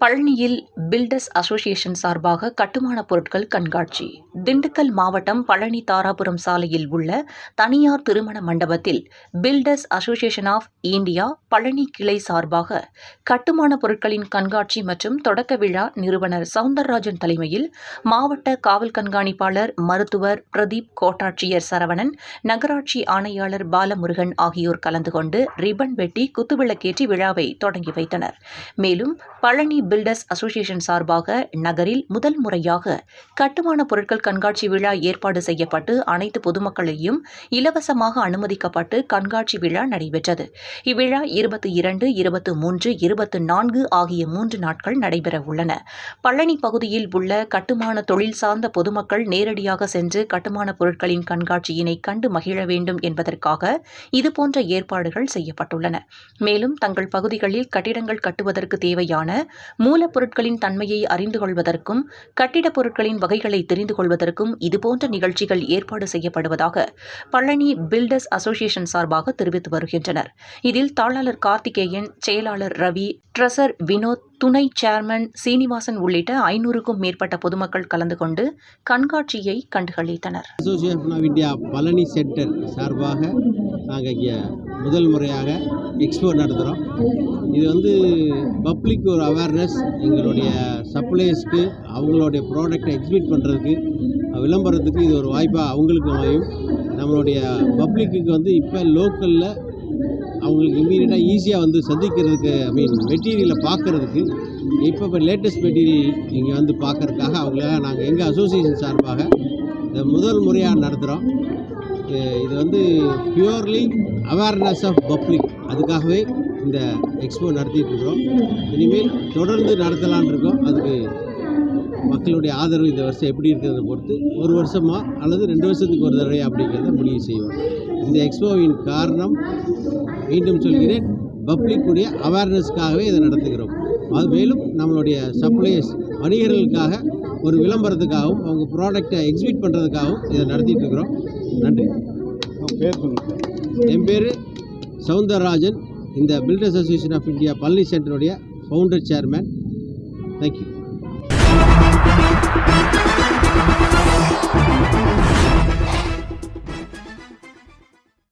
பழனியில் filters association சார்பாக கட்டுமானப் பொருட்கள் கண்காட்சி. திண்டுக்கல் மாவட்டம் பழனி தாராபுரம் சாலையில் உள்ள தனியார் திருமண மண்டபத்தில் Builders Association of India Palani கிளை சார்பாக கட்டுமானப் பொருட்களின் கண்காட்சி மற்றும் தொடக்க விழா நிறுவனர் சவுந்தரராஜன் தலைமையில் மாவட்ட காவல் கண்காணிப்பாளர் மருத்துவர் பிரதீப் கோட்டாட்சியர் சரவணன் நகராட்சி ஆணையாளர் பாலமுருகன் ஆகியோர் கலந்து கொண்டு ரிப்பன் வெட்டி குத்துவிளக்கேற்றி விழாவை தொடங்கி வைத்தனர். மேலும் பழனி பில்டர்ஸ் அசோசியேஷன் சார்பாக நகரில் முதல் முறையாக கட்டுமான பொருட்கள் கண்காட்சி விழா ஏற்பாடு செய்யப்பட்டு அனைத்து பொதுமக்களையும் இலவசமாக அனுமதிக்கப்பட்டு கண்காட்சி விழா நடைபெற்றது. இவ்விழா இருபத்தி இரண்டு இருபத்தி மூன்று இருபத்தி நான்கு ஆகிய மூன்று நாட்கள் நடைபெற உள்ளன. பழனி பகுதியில் உள்ள கட்டுமான தொழில் சார்ந்த பொதுமக்கள் நேரடியாக சென்று கட்டுமான பொருட்களின் கண்காட்சியினை கண்டு மகிழ வேண்டும் என்பதற்காக இதுபோன்ற ஏற்பாடுகள் செய்யப்பட்டுள்ளன. மேலும் தங்கள் பகுதிகளில் கட்டிடங்கள் கட்டுவதற்கு தேவையான மூலப்பொருட்களின் தன்மையை அறிந்து கொள்வதற்கும் கட்டிடப் பொருட்களின் வகைகளை தெரிந்து கொள்வதற்கும் இதுபோன்ற நிகழ்ச்சிகள் ஏற்பாடு செய்யப்படுவதாக பழனி பில்டர்ஸ் அசோசியேஷன் சார்பாக தெரிவித்து வருகின்றனர். இதில் தாளாளர் கார்த்திகேயன் செயலாளர் ரவி ட்ரெசர் வினோத் துணை சேர்மன் சீனிவாசன் உள்ளிட்ட ஐநூறுக்கும் மேற்பட்ட பொதுமக்கள் கலந்து கொண்டு கண்காட்சியை கண்டுகளித்தனர். Association of India Palani centre சார்பாக நாங்கள் இங்கே முதல் முறையாக எக்ஸ்போ நடத்துகிறோம். இது வந்து பப்ளிக் ஒரு அவேர்னஸ் எங்களுடைய சப்ளைஸ்க்கு அவங்களுடைய ப்ராடக்டை எக்ஸிபிட் பண்ணுறதுக்கு விளம்பரத்துக்கு இது ஒரு வாய்ப்பாக அவங்களுக்கு அமையும். நம்மளுடைய பப்ளிக்கு வந்து இப்போ லோக்கலில் அவங்களுக்கு இம்மீடியட்டாக ஈஸியாக வந்து சந்திக்கிறதுக்கு ஐ மீன் மெட்டீரியலை பார்க்குறதுக்கு இப்போ இப்போ லேட்டஸ்ட் மெட்டீரியல் இங்கே வந்து பார்க்கறதுக்காக அவங்கள நாங்கள் எங்கள் அசோசியேஷன் சார்பாக முதல் முறையாக நடத்துகிறோம். இது வந்து பியூர்லி அவேர்னஸ் ஆஃப் பப்ளிக் அதுக்காகவே இந்த எக்ஸ்போ நடத்திட்டு இருக்கிறோம். இனிமேல் தொடர்ந்து நடத்தலான் இருக்கோம். அதுக்கு மக்களுடைய ஆதரவு இந்த வருஷம் எப்படி இருக்கிறத பொறுத்து ஒரு வருஷமா அல்லது ரெண்டு வருஷத்துக்கு ஒரு தடவை அப்படிங்கிறத முடிவு செய்வோம். இந்த எக்ஸ்போவின் காரணம் மீண்டும் சொல்கிறேன். பப்ளிக்குடைய அவேர்னஸ்க்காகவே இதை நடத்துகிறோம். அது மேலும் நம்மளுடைய சப்ளைஸ் வணிகர்களுக்காக ஒரு விளம்பரத்துக்காகவும் அவங்க ப்ராடக்டை எக்ஸிபிட் பண்ணுறதுக்காகவும் இதை நடத்திட்டு இருக்கிறோம் நன்றி என் பேர் சவுந்தரராஜன். இந்த Builders Association of India Palani சென்டருடைய founder chairman thank you